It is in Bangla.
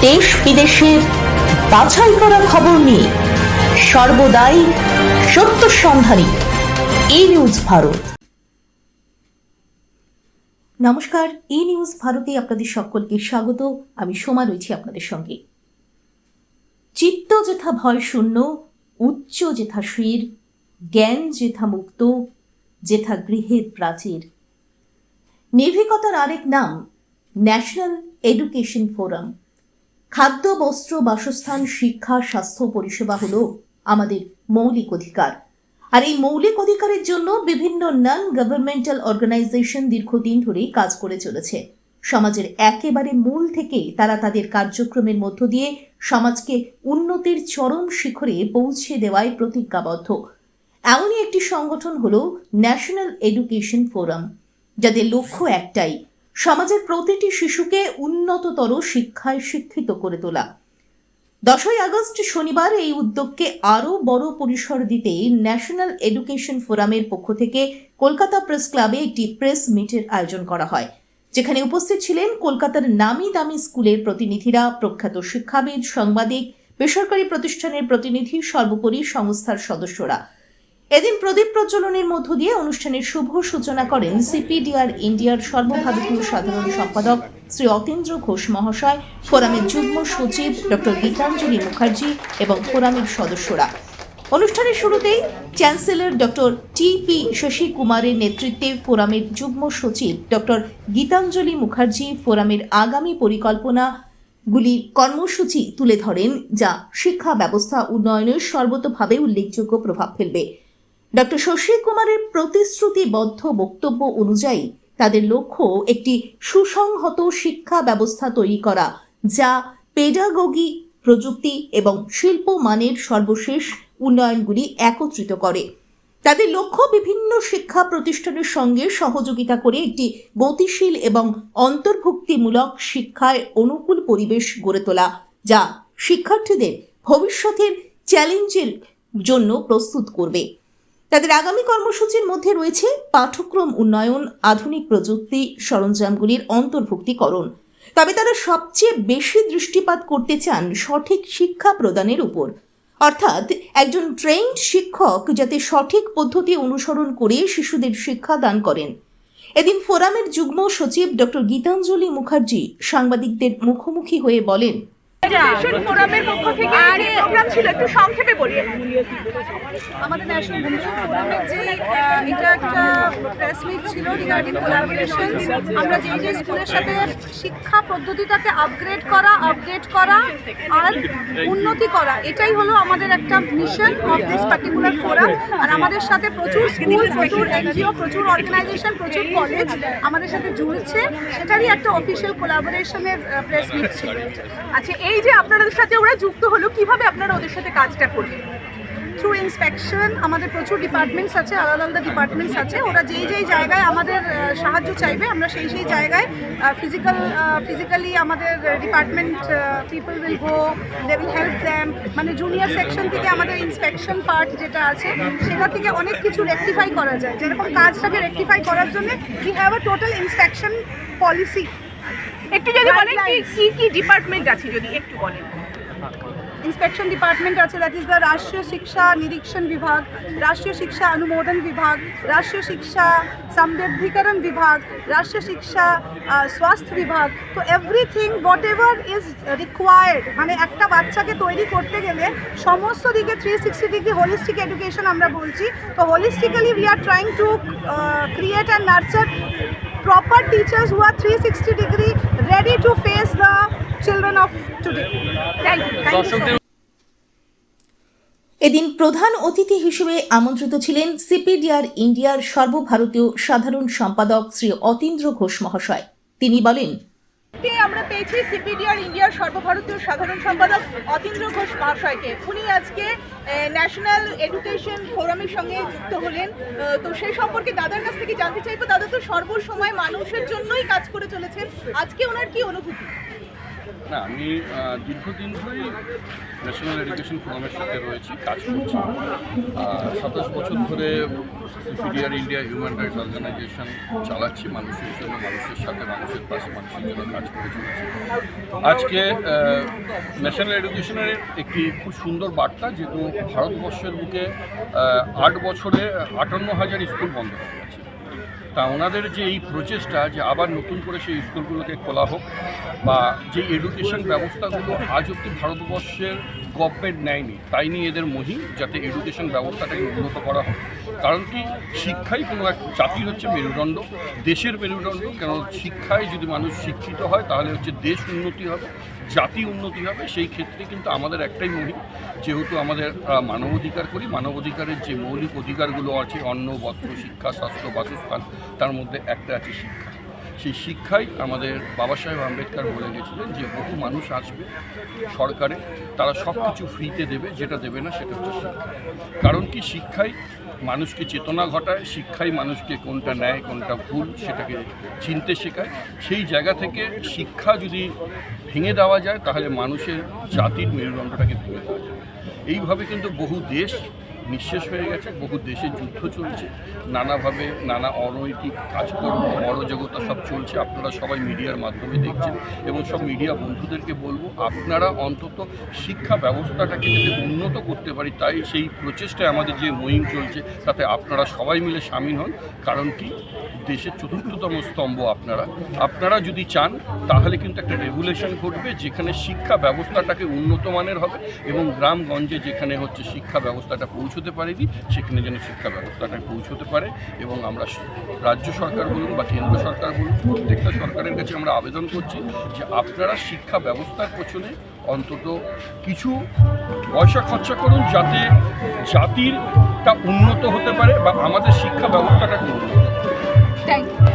দেশ বিদেশের বাছাই করা খবর নিয়ে সর্বদাই সত্য সন্ধানী ই নিউজ ভারত। নমস্কার ই নিউজ ভারতে আপনাদের সকলকে স্বাগত। আমি সোমা রয়েছি আপনাদের সঙ্গে। চিত্ত যেথা ভয় শূন্য উচ্চ যেথা শির, জ্ঞান যেথা মুক্ত, যেথা গৃহের প্রাচীর। নির্ভীকতার আরেক নাম, ন্যাশনাল এডুকেশন ফোরাম। খাদ্য, বস্ত্র, বাসস্থান, শিক্ষা, স্বাস্থ্য, পরিষেবা হলো আমাদের মৌলিক অধিকার। আর এই মৌলিক অধিকারের জন্য বিভিন্ন নন গভর্নমেন্টাল অর্গানাইজেশন দীর্ঘদিন ধরেই কাজ করে চলেছে। সমাজের একেবারে মূল থেকেই তারা তাদের কার্যক্রমের মধ্য দিয়ে সমাজকে উন্নতির চরম শিখরে পৌঁছে দেওয়ায় প্রতিজ্ঞাবদ্ধ। এমনই একটি সংগঠন হল ন্যাশনাল এডুকেশন ফোরাম যাদের লক্ষ্য একটাই সমাজের প্রতিটি শিশুকে উন্নততর শিক্ষায় শিক্ষিত করে তোলা। দশই আগস্ট শনিবার এই উদ্যোগকে আরও বড় পরিসর দিতে ন্যাশনাল এডুকেশন ফোরামের পক্ষ থেকে কলকাতা প্রেস ক্লাবে একটি প্রেস মিটের আয়োজন করা হয়। যেখানে উপস্থিত ছিলেন কলকাতার নামি দামি স্কুলের প্রতিনিধিরা, প্রখ্যাত শিক্ষাবিদ, সাংবাদিক, বেসরকারি প্রতিষ্ঠানের প্রতিনিধি, সর্বোপরি সংস্থার সদস্যরা। এদিন প্রদীপ প্রজ্বলনের মধ্য দিয়ে অনুষ্ঠানের শুভ সূচনা করেন সিপিডিআর ইন্ডিয়ার সর্বভারতীয় সাধারণ সম্পাদক শ্রী অতীন্দ্র ঘোষ মহাশয়, ফোরামের যুগ্ম সচিব ডক্টর গীতাঞ্জলি মুখার্জি এবং ফোরামের সদস্যরা। অনুষ্ঠানের শুরুতেই chancellor doctor T P Shashi কুমারের নেতৃত্বে ফোরামের যুগ্ম সচিব ডক্টর গীতাঞ্জলি মুখার্জি ফোরামের আগামী পরিকল্পনা গুলির কর্মসূচি তুলে ধরেন, যা শিক্ষা ব্যবস্থা উন্নয়নের সর্বতভাবে উল্লেখযোগ্য প্রভাব ফেলবে। ডক্টর শশী কুমারের প্রতিশ্রুতিবদ্ধ বক্তব্য অনুযায়ী তাদের লক্ষ্য একটি সুসংহত শিক্ষা ব্যবস্থা তৈরি করা, যা পেডাগোগি, প্রযুক্তি এবং শিল্প মানের সর্বশেষ উন্নয়নগুলি একত্রিত করে। তাদের লক্ষ্য বিভিন্ন শিক্ষা প্রতিষ্ঠানের সঙ্গে সহযোগিতা করে একটি গতিশীল এবং অন্তর্ভুক্তিমূলক শিক্ষায় অনুকূল পরিবেশ গড়ে তোলা, যা শিক্ষার্থীদের ভবিষ্যতের চ্যালেঞ্জের জন্য প্রস্তুত করবে। তাদের আগামী কর্মসূচির মধ্যে রয়েছে পাঠ্যক্রম উন্নয়ন, আধুনিক প্রযুক্তি, সরঞ্জামগুলির অন্তর্ভুক্তিকরণ। তবে তারা সবচেয়ে বেশি দৃষ্টিপাত করতে চান সঠিক শিক্ষা প্রদানের উপর। অর্থাৎ একজন ট্রেন্ড শিক্ষক যাতে সঠিক পদ্ধতি অনুসরণ করে শিশুদের শিক্ষা দান করেন। এদিন ফোরামের যুগ্ম সচিব ডক্টর গীতাঞ্জলি মুখার্জি সাংবাদিকদের মুখোমুখি হয়ে বলেন এডুকেশন ফোরামের পক্ষ থেকে যে প্রোগ্রাম ছিল একটু সংক্ষেপে বলি আমাদের ন্যাশনাল ভূমিকা ফোরামের যে এটা একটা প্রেস মিট ছিল রিগার্ডিং কোলাবোরেশন আমরা যে যে স্কুলের সাথে শিক্ষা পদ্ধতিটাকে আপগ্রেড করা আপডেট করা আর উন্নতি করা এটাই হলো আমাদের একটা mission of this particular forum আর আমাদের সাথে প্রচুর স্কুল প্রচুর এনজিও প্রচুর অর্গানাইজেশন প্রচুর কলেজ আমাদের সাথে জুড়ছে। সেটারই একটা অফিসিয়াল কোলাবোরেশনের প্রেস মিট ছিল। আচ্ছা এই যে আপনাদের সাথে ওরা যুক্ত হলো, কীভাবে আপনারা ওদের সাথে কাজটা করলেন? থ্রু ইন্সপেকশন আমাদের প্রচুর ডিপার্টমেন্টস আছে, আলাদা আলাদা ডিপার্টমেন্টস আছে। ওরা যেই যেই জায়গায় আমাদের সাহায্য চাইবে, আমরা সেই সেই জায়গায় ফিজিক্যাল ফিজিক্যালি আমাদের department people will go they will help them মানে জুনিয়র সেকশন থেকে আমাদের ইন্সপেকশন পার্ট যেটা আছে, সেটা থেকে অনেক কিছু রেকটিফাই করা যায়। যেরকম কাজটাকে রেকটিফাই করার জন্য we have a total inspection policy একটু যদি বলেন কি কি কি ডিপার্টমেন্ট আছে যদি একটু বলেন? ইন্সপেকশন ডিপার্টমেন্ট আছে that is the Rashtriya Shiksha Nirikshan বিভাগ রাষ্ট্রীয় শিক্ষা অনুমোদন বিভাগ রাষ্ট্রীয় শিক্ষা সমৃদ্ধিকরণ বিভাগ রাষ্ট্রীয় শিক্ষা স্বাস্থ্য বিভাগ তো everything whatever is required মানে একটা বাচ্চাকে তৈরি করতে গেলে সমস্ত দিকে three sixty degree holistic education আমরা বলছি। তো holistically we are trying to create and nurture proper teachers who are 360 degree ready to face the children of today. Thank you. Thank you. এদিন প্রধান অতিথি হিসেবে আমন্ত্রিত ছিলেন সিপিডিআর ইন্ডিয়ার সর্বভারতীয় সাধারণ সম্পাদক শ্রী অতীন্দ্র ঘোষ মহাশয় তিনি বলেন আমরা পেয়েছি সিপিডিআর ইন্ডিয়ার সর্বভারতীয় সাধারণ সম্পাদক অতীন্দ্র ঘোষ মহাশয়কে। উনি আজকে ন্যাশনাল এডুকেশন ফোরামের সঙ্গে যুক্ত হলেন। তো সেই সম্পর্কে দাদার কাছ থেকে জানতে চাইব। দাদা তো সর্বসময় মানুষের জন্যই কাজ করে চলেছেন। আজকে ওনার কি অনুভূতি? না, আমি দীর্ঘদিন ধরেই ন্যাশনাল এডুকেশন ফোরামের সাথে রয়েছি, কাজ করছি। সাতাশ বছর ধরে CPDR India human rights organization চালাচ্ছি, মানুষের জন্য, মানুষের সাথে, মানুষের পাশে, মানুষের জন্য কাজ করে চলেছি। আজকে ন্যাশনাল এডুকেশনের একটি খুব সুন্দর বার্তা, যেহেতু ভারতবর্ষের বুকে আট বছরে আটান্ন হাজার স্কুল বন্ধ হয়ে গেছে। তা ওনাদের যে এই প্রচেষ্টা যে আবার নতুন করে সেই স্কুলগুলোকে খোলা হোক বা যে এডুকেশন ব্যবস্থাগুলো আজ অব্দি ভারতবর্ষের গভর্নমেন্ট নেয়নি, তাই নিয়ে এদের মহিম যাতে এডুকেশন ব্যবস্থাটাকে উন্নত করা হোক। কারণ কি, শিক্ষাই কোনো এক জাতির হচ্ছে মেরুদণ্ড, দেশের মেরুদণ্ড। কেন শিক্ষায় যদি মানুষ শিক্ষিত হয়, তাহলে হচ্ছে দেশ উন্নতি হবে, জাতি উন্নতি হবে। সেই ক্ষেত্রে কিন্তু আমাদের একটাই মহিম যেহেতু আমাদের মানব মানবাধিকার করি, মানবাধিকারের যে মৌলিক অধিকারগুলো আছে, অন্ন, বস্ত্র, শিক্ষা, স্বাস্থ্য, বাসস্থান, তার মধ্যে একটা আছে শিক্ষা। সেই শিক্ষাই আমাদের বাবা সাহেব আম্বেদকর বলে গেছিলেন যে বহু মানুষ আসবে সরকারে, তারা সব কিছু ফ্রিতে দেবে, যেটা দেবে না সেটা হচ্ছে শিক্ষা। কারণ কি? শিক্ষাই মানুষকে চেতনা ঘটায়, শিক্ষাই মানুষকে কোনটা নেয় কোনটা ভুল সেটাকে চিনতে শেখায়। সেই জায়গা থেকে শিক্ষা যদি ভেঙে দেওয়া যায়, তাহলে মানুষের জাতির মেরুদণ্ডটাকে ভেঙে দেওয়া যায়। এইভাবে কিন্তু বহু দেশ নিঃশেষ হয়ে গেছে, বহু দেশে যুদ্ধ চলছে, নানাভাবে নানা অনৈতিক কাজকর্ম, অরাজকতা সব চলছে, আপনারা সবাই মিডিয়ার মাধ্যমে দেখছেন, এবং সব মিডিয়া বন্ধুদেরকে বলব, আপনারা অন্তত শিক্ষা ব্যবস্থাটাকে যদি উন্নত করতে পারি, তাই সেই প্রচেষ্টায় আমাদের যে মুহিম চলছে, তাতে আপনারা সবাই মিলে সামিল হন, কারণ কি? দেশের চতুর্থতম স্তম্ভ আপনারা। আপনারা যদি চান, তাহলে কিন্তু একটা রেগুলেশন ঘটবে, যেখানে শিক্ষা ব্যবস্থাটাকে উন্নত মানের হবে, এবং গ্রামগঞ্জে যেখানে হচ্ছে শিক্ষা ব্যবস্থাটা পৌঁছতে পারেনি, সেখানে যেন শিক্ষা ব্যবস্থাটা পৌঁছতে পারে এবং আমরা রাজ্য সরকার বলুন বা কেন্দ্র সরকার বলুন, প্রত্যেকটা সরকারের কাছে আমরা আবেদন করছি যে আপনারা শিক্ষা ব্যবস্থার পেছনে অন্তত কিছু পয়সা খরচা করুন যাতে জাতিরটা উন্নত হতে পারে বা আমাদের শিক্ষা ব্যবস্থাটা উন্নত। Thank you